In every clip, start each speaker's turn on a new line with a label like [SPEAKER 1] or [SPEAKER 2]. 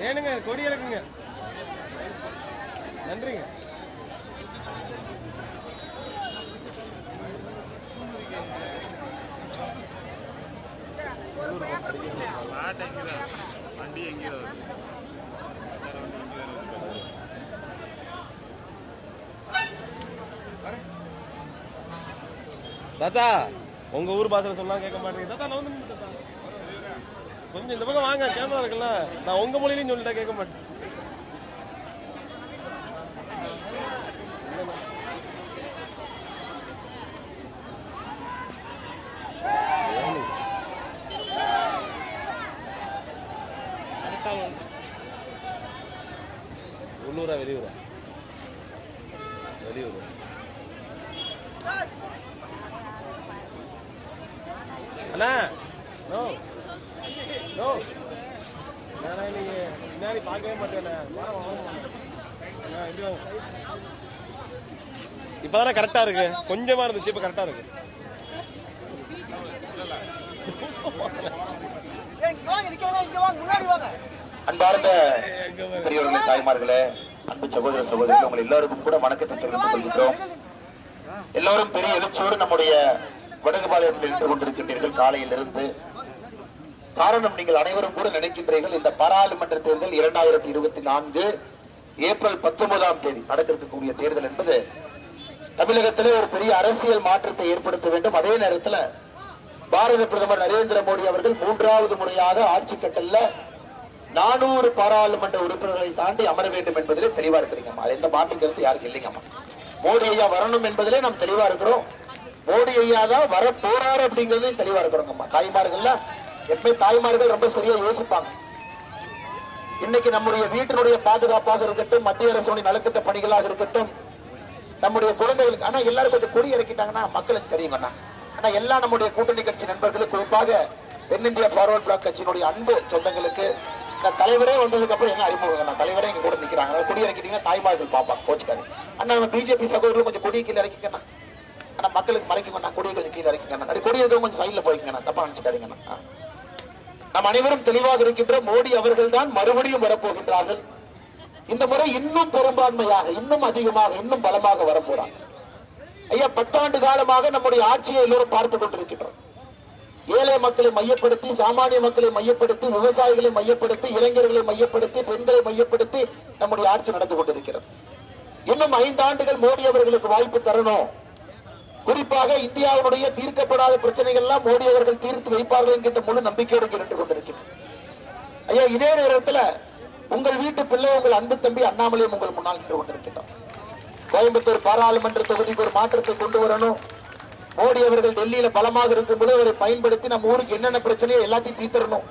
[SPEAKER 1] ஏனுங்க கொடி இறக்குங்க. நன்றிங்க.
[SPEAKER 2] ஆட்டோ எங்கே வண்டி எங்கே
[SPEAKER 1] தாத்தா உங்க ஊர் பாசல சொன்னா கேட்க மாட்டீங்க தாத்தா நான் வந்து தாத்தா கொஞ்சம் இந்த பக்கம் வாங்க கேமரா இருக்குல்ல. நான் உங்க மொழியிலையும் சொல்லிட்டா கேட்க மாட்டேன். உள்ளூரா வெளியூரா? வெளியூரா? அண்ணா நோ பின்னாடி பார்க்கவே வாங்க. அண்ணா, இப்படி வாங்க. இப்பதானே கரெக்டா இருக்கு. கொஞ்சமா இருந்துச்சு இப்ப கரெக்டா இருக்கு.
[SPEAKER 3] அன்பார்ந்த பெரியவர்களே தாய்மார்களே அன்பு சகோதர சகோதரிகள் உங்கள் எல்லாருக்கும் கூட வணக்கத்தை தெரிவித்துக் கொள்கின்றோம். எல்லோரும் பெரிய எழுச்சியோடு நம்முடைய வடகுபாளையத்தில் இருந்து கொண்டிருக்கின்றீர்கள். காலையிலிருந்து காரணம் நீங்கள் அனைவரும் கூட நினைக்கின்றீர்கள் இந்த பாராளுமன்ற தேர்தல் இரண்டாயிரத்தி இருபத்தி நான்கு ஏப்ரல் பத்தொன்பதாம் தேதி நடக்க இருக்கக்கூடிய தேர்தல் என்பது தமிழகத்திலே ஒரு பெரிய அரசியல் மாற்றத்தை ஏற்படுத்த வேண்டும். அதே நேரத்தில் பாரத பிரதமர் நரேந்திர மோடி அவர்கள் மூன்றாவது முறையாக ஆட்சி கட்டல்ல நானூறு பாராளுமன்ற உறுப்பினர்களை தாண்டி அமர வேண்டும் என்பதிலே தெளிவா இருக்கிறீங்கம்மா. எந்த மாற்று கருத்து யாருக்கு இல்லைங்கம்மா. மோடி ஐயா வரணும் என்பதிலே நாம் தெளிவா இருக்கிறோம். மோடி ஐயா தான் வர போறாரு அப்படிங்கறதையும் தெளிவா இருக்கிறோங்கம்மா. தாய்மார்கள்லாம் எப்பவுமே தாய்மார்கள் ரொம்ப சரியா யோசிப்பாங்க. இன்னைக்கு நம்முடைய வீட்டினுடைய பாதுகாப்பாக இருக்கட்டும் மத்திய அரசுடைய நலத்திட்ட பணிகளாக இருக்கட்டும் நம்முடைய குழந்தைகளுக்கு ஆனா எல்லாரும் கொஞ்சம் கொடி இறக்கிட்டாங்கன்னா மக்களுக்கு தெரியுங்கண்ணா ஆனா எல்லா நம்முடைய கூட்டணி கட்சி நண்பர்களுக்கு குறிப்பாக தென்னிந்தியா ஃபார்வர்ட் பிளாக் கட்சியினுடைய அன்பு சொந்தங்களுக்கு தலைவரே வந்ததுக்கு அப்புறம் என்ன அறிமுகம் தலைவரே இங்க கூட நிக்கிறாங்க. அதாவது கொடி இறக்கிட்டீங்கன்னா தாய்மார்கள் பார்ப்பாங்க. கோச்சுக்காரு அண்ணா நம்ம பிஜேபி சகோதரர்கள் கொஞ்சம் கொடியை கீழே இறக்கிக்கண்ணா ஆனா மக்களுக்கு மறைக்கணும் கொடியை கொஞ்சம் கீழே இறக்கிக்கண்ணா அப்படி கொடி கொஞ்சம் சைட்ல போய்க்கண்ணா தப்பா நினைச்சுக்காதீங்கண்ணா நாம் அனைவரும் தெளிவாக இருக்கின்ற மோடி அவர்கள் தான் மறுபடியும் வரப்போகின்றார்கள். இந்த முறை இன்னும் பெரும்பான்மையாக இன்னும் அதிகமாக இன்னும் பலமாக வரப்போறாங்க. ஐயா பத்தாண்டு காலமாக நம்முடைய ஆட்சியை எல்லோரும் பார்த்துக் கொண்டிருக்கின்றோம். ஏழை மக்களை மையப்படுத்தி சாமானிய மக்களை மையப்படுத்தி விவசாயிகளை மையப்படுத்தி இளைஞர்களை மையப்படுத்தி பெண்களை மையப்படுத்தி நம்முடைய ஆட்சி நடந்து கொண்டிருக்கிறது. இன்னும் ஐந்து ஆண்டுகள் மோடி அவர்களுக்கு வாய்ப்பு தரணும். குறிப்பாக இந்தியாவுடைய தீர்க்கப்படாத பிரச்சனைகள் எல்லாம் மோடி அவர்கள் தீர்த்து வைப்பார்கள் என்கின்ற முழு நம்பிக்கையோடு இங்கே கொண்டிருக்கிறேன். ஐயா இதே நேரத்தில் உங்கள் வீட்டு பிள்ளை உங்கள் அன்பு தம்பி அண்ணாமலையும் உங்கள் முன்னால் நின்று கோயம்புத்தூர் பாராளுமன்ற தொகுதிக்கு ஒரு மாற்றத்தை கொண்டு வரணும். மோடி அவர்கள் டெல்லியில பலமாக இருக்கும்போது அவரை பயன்படுத்தி நம்ம ஊருக்கு என்னென்ன பிரச்சனையோ எல்லாத்தையும் தீர்த்தரணும்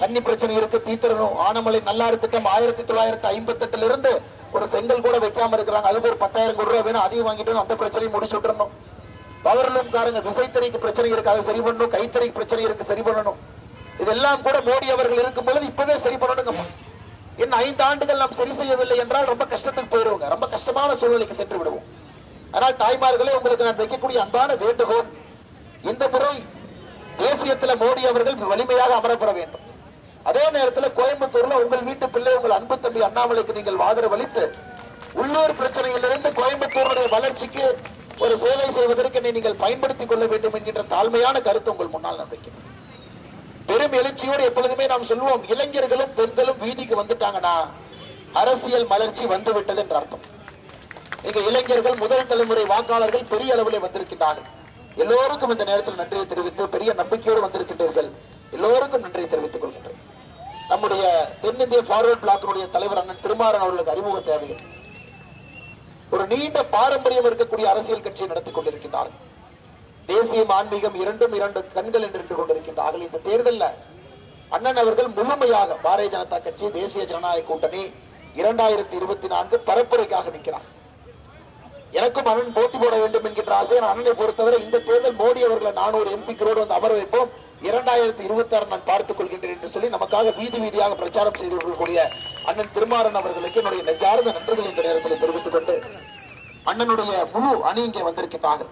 [SPEAKER 3] தண்ணி பிரச்சனை இருக்கு தீர்த்தரணும் ஆனமலை நல்லாறு திட்டம் ஆயிரத்தி தொள்ளாயிரத்தி ஐம்பத்தி எட்டுல இருந்து ஒரு செங்கல் கூட வைக்காம இருக்கிறாங்க. அதுக்கு ஒரு பத்தாயிரம் கோடி ரூபாய் வேணும். அதிகம் வாங்கிட்டு அந்த பிரச்சனையை முடிச்சு விட்டுறணும். பவர்லூம் காரங்க விசைத்தறிக்கு பிரச்சனை இருக்கு. அதை சரி பண்ணணும். கைத்தறிக்கு பிரச்சனை இருக்கு. சரி பண்ணணும். இதெல்லாம் கூட மோடி அவர்கள் இருக்கும் பொழுது இப்பவே சரி பண்ணணுங்கம்மா இன்னும் ஐந்து ஆண்டுகள் நாம் சரி செய்யவில்லை என்றால் ரொம்ப கஷ்டத்துக்கு போயிடுவோங்க ரொம்ப கஷ்டமான சூழ்நிலைக்கு சென்று விடுவோம். ஆனால் தாய்மார்களே உங்களுக்கு நான் வைக்கக்கூடிய அன்பான வேண்டுகோள் இந்த முறை தேசியத்துல மோடி அவர்கள் வலிமையாக அமரப்பட வேண்டும். அதே நேரத்தில் கோயம்புத்தூர்ல உங்கள் வீட்டு பிள்ளை உங்கள் அன்பு தம்பி அண்ணாமலைக்கு நீங்கள் ஆதரவு அளித்து உள்ளூர் பிரச்சனையிலிருந்து கோயம்புத்தூருடைய வளர்ச்சிக்கு ஒரு சேவை செய்வதற்கு நீங்கள் பயன்படுத்திக் கொள்ள வேண்டும் என்கின்ற தாழ்மையான கருத்து உங்கள் முன்னால் நான் பெரும் எழுச்சியோடு எப்பொழுதுமே நாம் சொல்லுவோம் இளைஞர்களும் பெண்களும் வீதிக்கு வந்துட்டாங்கன்னா அரசியல் மலர்ச்சி வந்துவிட்டது என்று என்ற அர்த்தம். இங்க இளைஞர்கள் முதல் தலைமுறை வாக்காளர்கள் பெரிய அளவில் வந்திருக்கின்றார்கள். எல்லோருக்கும் இந்த நேரத்தில் நன்றியை தெரிவித்து பெரிய நம்பிக்கையோடு வந்திருக்கின்றீர்கள். எல்லோருக்கும் நன்றியை தெரிவித்துக் கொள்கின்றேன். நம்முடைய தென்னிந்திய ஃபார்வர்ட் பிளாக்கினுடைய தலைவர் அண்ணன் திருமாறன் அவர்களுக்கு அறிமுக தேவை ஒரு நீண்ட பாரம்பரியம் இருக்கக்கூடிய அரசியல் கட்சியை நடத்திக் கொண்டிருக்கின்றார்கள். தேசியம் ஆன்மீகம் இரண்டும் இரண்டு கண்கள் என்று நின்று கொண்டிருக்கின்றார்கள். இந்த தேர்தல்ல அண்ணன் அவர்கள் முழுமையாக பாரதிய ஜனதா கட்சி தேசிய ஜனநாயக கூட்டணி இரண்டாயிரத்தி இருபத்தி நான்கு பரப்புரைக்காக நிற்கிறார். எனக்கும் அண்ணன் போட்டி போட வேண்டும் என்கின்ற ஆசை அண்ணனை பொறுத்தவரை இந்த தேர்தல் மோடி அவர்களை நானூறு எம்பிக்களோடு வந்து அமர வைப்போம். இரண்டாயிரத்தி இருபத்தி ஆறு நான் பார்த்துக் கொள்கின்றேன் என்று சொல்லி நமக்காக வீதி வீதியாக பிரச்சாரம் செய்து கொள்ளக்கூடிய அண்ணன் திருமாறன் அவர்களுக்கு என்னுடைய நெஞ்சார்ந்த நன்றிகள் இந்த நேரத்தில் தெரிவித்துக் கொண்டு அண்ணனுடைய முழு அணி இங்கே வந்திருக்கின்றார்கள்.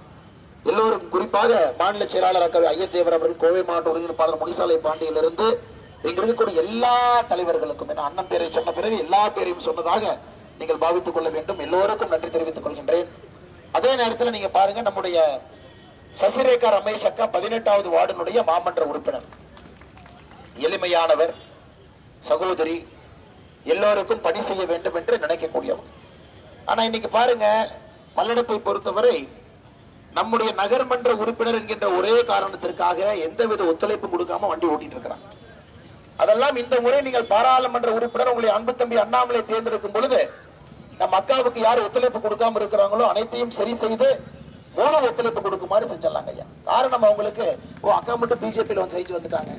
[SPEAKER 3] எல்லோரும் குறிப்பாக மாநில செயலாளர் அக்கறை ஐயத்தேவர் அவர்கள் கோவை மாவட்ட ஒருங்கிணைப்பாளர் முனிசாலை பாண்டியிலிருந்து இங்க இருக்கக்கூடிய எல்லா தலைவர்களுக்கும் என அண்ணன் பேரை சொன்ன பிறகு எல்லா பேரையும் சொன்னதாக நீங்கள் பாவித்துக் கொள்ள வேண்டும். எல்லோருக்கும் நன்றி தெரிவித்துக் கொள்கின்றேன். அதே நேரத்தில் நீங்க பாருங்க நம்முடைய சசிரேகா ரமேஷ் அக்கா பதினெட்டாவது வார்டினுடைய மாமன்ற உறுப்பினர். எளிமையானவர் சகோதரி எல்லோருக்கும் பணி செய்ய வேண்டும் என்று நினைக்கக்கூடியவர். ஆனா இன்னைக்கு பாருங்க பல்லடத்தை பொறுத்தவரை நம்முடைய நகர்மன்ற உறுப்பினர் என்கின்ற ஒரே காரணத்திற்காக எந்தவித ஒத்துழைப்பு கொடுக்காம வண்டி ஓட்டிட்டு இருக்கிறாங்க அதெல்லாம் இந்த முறை நீங்கள் பாராளுமன்ற உறுப்பினர் உங்களை அன்பு தம்பி அண்ணாமலை தேர்ந்தெடுக்கும் பொழுது நம் அக்காவுக்கு யார் ஒத்துழைப்பு கொடுக்காம இருக்கிறாங்களோ அனைத்தையும் சரி செய்து மூணு ஒத்துழைப்பு கொடுக்குமாறு செஞ்சிடலாங்க ஐயா. காரணம் அவங்களுக்கு ஓ அக்கா மட்டும் பிஜேபியில் வந்து ஜெயிச்சு வந்துட்டாங்க.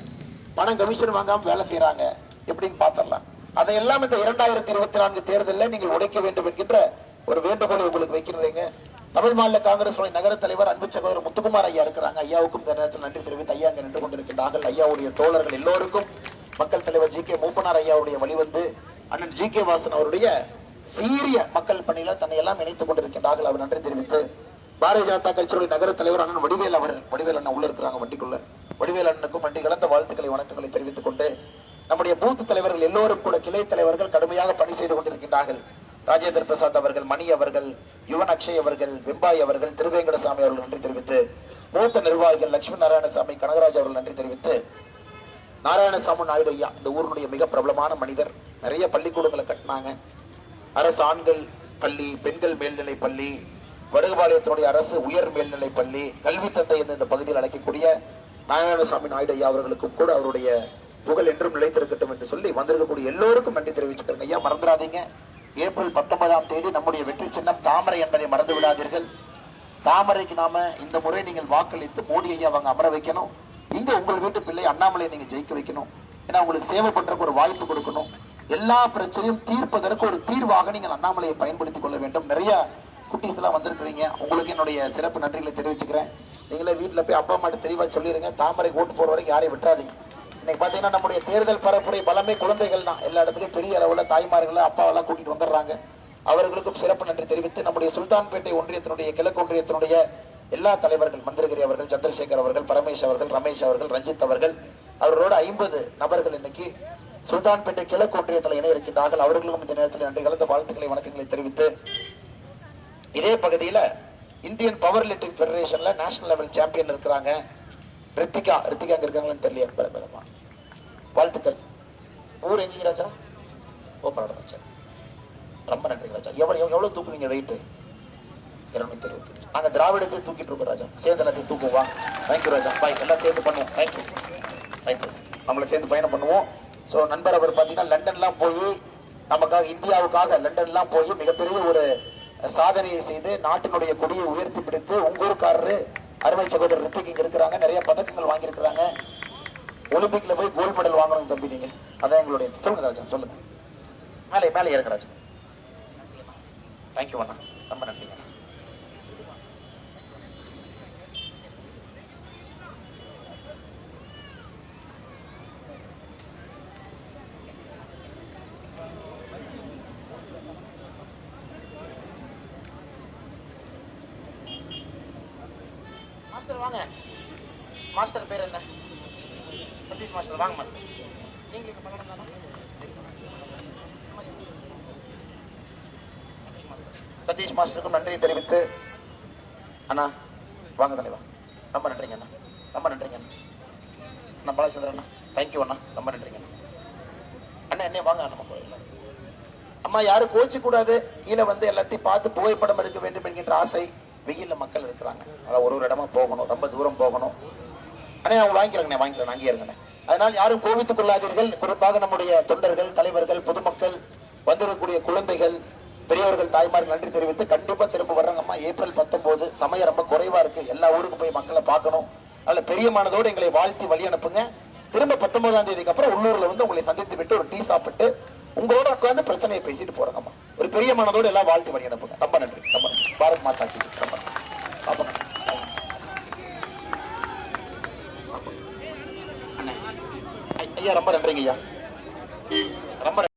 [SPEAKER 3] பணம் கமிஷன் வாங்காம வேலை செய்யறாங்க எப்படின்னு பாத்திரலாம். அதையெல்லாம் இந்த இரண்டாயிரத்தி இருபத்தி நான்கு தேர்தலில் நீங்கள் உடைக்க வேண்டும் என்கின்ற ஒரு வேண்டுகோளை உங்களுக்கு வைக்கிறீங்க. தமிழ் மாநில காங்கிரஸ் நகர தலைவர் அன்பு சகோதரர் முத்துக்குமார் ஐயா இருக்கிறாங்க. ஐயாவுக்கும் இந்த நேரத்தில் நன்றி தெரிவித்து ஐயா அங்கே நின்று கொண்டிருக்கிறார்கள் ஐயாவுடைய தோழர்கள் எல்லோருக்கும் மக்கள் தலைவர் ஜி கே மூப்பனார் ஐயாவுடைய வழிவந்து அண்ணன் ஜி கே வாசன் அவருடைய சீரிய மக்கள் பணியில தன்னை எல்லாம் இணைத்துக் கொண்டிருக்கின்றார்கள். அவர் நன்றி தெரிவித்து பாரதிய ஜனதா கட்சியுடைய நகர தலைவர் அண்ணன் வடிவேல் அவர் வடிவேல் அண்ணன் உள்ள இருக்கிறாங்க வண்டிக்குள்ள. வடிவேல் அண்ணனுக்கும் வண்டி கலந்த வாழ்த்துக்களை வணக்கங்களை தெரிவித்துக் கொண்டு நம்முடைய பூத்து தலைவர்கள் எல்லோரும் கூட கிளை தலைவர்கள் கடுமையாக பணி செய்து கொண்டிருக்கின்றார்கள். ராஜேந்திர பிரசாத் அவர்கள் மணி அவர்கள் யுவன் அக்ஷய் அவர்கள் வெம்பாய் அவர்கள் திருவேங்கடசாமி அவர்கள் நன்றி தெரிவித்து மூத்த நிர்வாகிகள் லட்சுமி நாராயணசாமி கனகராஜ் அவர்கள் நன்றி தெரிவித்து நாராயணசாமி நாயுடு ஐயா இந்த ஊருடைய மிக பிரபலமான மனிதர். நிறைய பள்ளிக்கூடங்களை கட்டினாங்க. அரசு ஆண்கள் பள்ளி பெண்கள் மேல்நிலை பள்ளி வடுகபாளையத்தினுடைய அரசு உயர் மேல்நிலை பள்ளி கல்வி தந்தை என்று இந்த பகுதியில் அழைக்கக்கூடிய நாராயணசாமி நாயுடு ஐயா அவர்களுக்கும் கூட அவருடைய புகழ் என்றும் நிலைத்திருக்கட்டும் என்று சொல்லி வந்திருக்கக்கூடிய எல்லோருக்கும் நன்றி தெரிவிச்சுக்கிறேங்க ஐயா மறந்துடாதீங்க. ஏப்ரல் பத்தொன்பதாம் தேதி நம்முடைய வெற்றி சின்னம் தாமரை என்பதை மறந்து விடாதீர்கள். தாமரைக்கு நாம இந்த முறை நீங்கள் வாக்களித்து மோடி ஐயா அவங்க அமர வைக்கணும். இங்க உங்கள் வீட்டு பிள்ளை அண்ணாமலை நீங்க ஜெயிக்க வைக்கணும். ஏன்னா உங்களுக்கு சேவை பண்றதுக்கு ஒரு வாய்ப்பு கொடுக்கணும். எல்லா பிரச்சனையும் தீர்ப்பதற்கு ஒரு தீர்வாக நீங்கள் அண்ணாமலையை பயன்படுத்திக் கொள்ள வேண்டும். நிறைய குட்டீஸ் எல்லாம் வந்திருக்கிறீங்க. உங்களுக்கு என்னுடைய சிறப்பு நன்றிகளை தெரிவிச்சுக்கிறேன். நீங்களே வீட்டுல போய் அப்பா அம்மாட்ட தெளிவா சொல்லிருங்க. தாமரை ஓட்டு போற வரைக்கும் யாரையும் விட்டுறாதீங்க. இன்னைக்கு பாத்தீங்கன்னா நம்முடைய தேர்தல் பரப்புரை பலமே குழந்தைகள் தான். எல்லா இடத்துலயும் பெரிய அளவுல தாய்மார்களை அப்பாவெல்லாம் கூட்டிட்டு வந்துடுறாங்க. அவர்களுக்கும் சிறப்பு நன்றி தெரிவித்து நம்முடைய சுல்தான்பேட்டை ஒன்றியத்தினுடைய கிழக்கு ஒன்றியத்தினுடைய எல்லா தலைவர்கள் மந்திரகிரி அவர்கள் சந்திரசேகர் அவர்கள் பரமேஷ் அவர்கள் ரமேஷ் அவர்கள் ரஞ்சித் அவர்கள் அவர்களோட ஐம்பது நபர்கள் இன்னைக்கு சுல்தான்பேட்டை கிழக்கு ஒன்றியத்தில் இணைய இருக்கின்றார்கள் அவர்களுக்கும் இந்த நேரத்தில் நன்றி கலந்த வாழ்த்துக்களை வணக்கங்களை தெரிவித்து இதே பகுதியில இந்தியன் பவர் லிட்டிங் பெடரேஷன்ல நேஷனல் லெவல் சாம்பியன் இருக்கிறாங்க. ரித்திகா ரித்திகா அங்க இருக்காங்களான்னு தெரியல பலமா. வாழ்த்துக்கள். ஊர் எங்க ராஜா? ஓப்பனோட ராஜா ரொம்ப நன்றி ராஜா. எவ்வளவு எவ்வளவு தூக்குவீங்க வெயிட் இருநூத்தி இருபத்தி நாங்க திராவிடத்தை தூக்கிட்டு இருக்கோம் ராஜா. சேர்ந்து எல்லாத்தையும் தூக்குவா தேங்க்யூ ராஜா. பாய் எல்லாம் சேர்ந்து பண்ணுவோம். தேங்க்யூ தேங்க்யூ நம்மளை சேர்ந்து பயணம் பண்ணுவோம். ஸோ நண்பர் அவர் பார்த்தீங்கன்னா லண்டன்லாம் போய் நமக்காக இந்தியாவுக்காக லண்டன்லாம் போய் மிகப்பெரிய ஒரு சாதனையை செய்து நாட்டினுடைய கொடியை உயர்த்தி பிடித்து உங்க ஊருக்காரரு அருமை சகோதரர் ரித்திக் இங்க இருக்கிறாங்க நிறைய பதக்கங்கள் வாங்கியிருக்கிறாங்க. ஒலிம்பிக்ல போய் கோல்டு மெடல் வாங்கணும் தம்பி நீங்க. அதான் எங்களுடைய சொல்லுங்க ராஜா சொல்லுங்க. மேலே மேலே இறங்க ராஜா. தேங்க்யூ அண்ணா. ரொம்ப நன்றி அண்ணா. மாஸ்டர் வாங்க. மாஸ்டர் பேர் என்ன? சதீஷ் மாஸ்டர். வாங்க மாஸ்டர். நீங்க சதீஷ் மாஸ்டருக்கும் நன்றி தெரிவித்து அண்ணா வாங்க தலைவா ரொம்ப நன்றிங்க அண்ணா. ரொம்ப நன்றிங்க அண்ணா. அண்ணா பாலச்சந்திரன் அண்ணா தேங்க்யூ அண்ணா. ரொம்ப நன்றிங்க அண்ணா. அண்ணா என்ன வாங்க நம்ம கோயில் அம்மா யாரும் கோச்சிக்கூடாது. கூடாது கீழே வந்து எல்லாத்தையும் பார்த்து புகைப்படம் எடுக்க வேண்டும் என்கின்ற ஆசை. வெயில்ல மக்கள் இருக்கிறாங்க. அதான் ஒரு ஒரு இடமா போகணும். ரொம்ப தூரம் போகணும். அண்ணே அவங்க வாங்கிக்கிறேங்கண்ணே வாங்கிக்கிறேன் அங்கேயே இருங்கண்ணே. அதனால் யாரும் கோவித்துக் கொள்ளாதீர்கள் குறிப்பாக நம்முடைய தொண்டர்கள் தலைவர்கள் பொதுமக்கள் வந்திருக்கக்கூடிய குழந்தைகள் பெரியவர்கள் தாய்மார்கள் நன்றி தெரிவித்து கண்டிப்பா திரும்ப வர்றாங்கம்மா. ஏப்ரல் பத்தொன்பது சமயம் ரொம்ப குறைவா இருக்கு. எல்லா ஊருக்கும் போய் மக்களை பார்க்கணும். அதனால பெரியமானதோடு எங்களை வாழ்த்தி வழி அனுப்புங்க. திரும்ப பத்தொன்பதாம் தேதிக்கு அப்புறம் உள்ளூர்ல வந்து உங்களை சந்தித்து விட்டு ஒரு டீ சாப்பிட்டு உங்களோட உட்காந்து பிரச்சனையை பேசிட்டு போறாங்கம்மா. ஒரு பெரிய மனதோடு எல்லாம் வாழ்த்து வழி அனுப்புங்க. ரொம்ப நன்றி ரொம்ப நன்றி. பாரத் மாதா கி ரொம்ப நன்றி. ஐயா ரொம்ப நன்றிங்க ஐயா ரொம்ப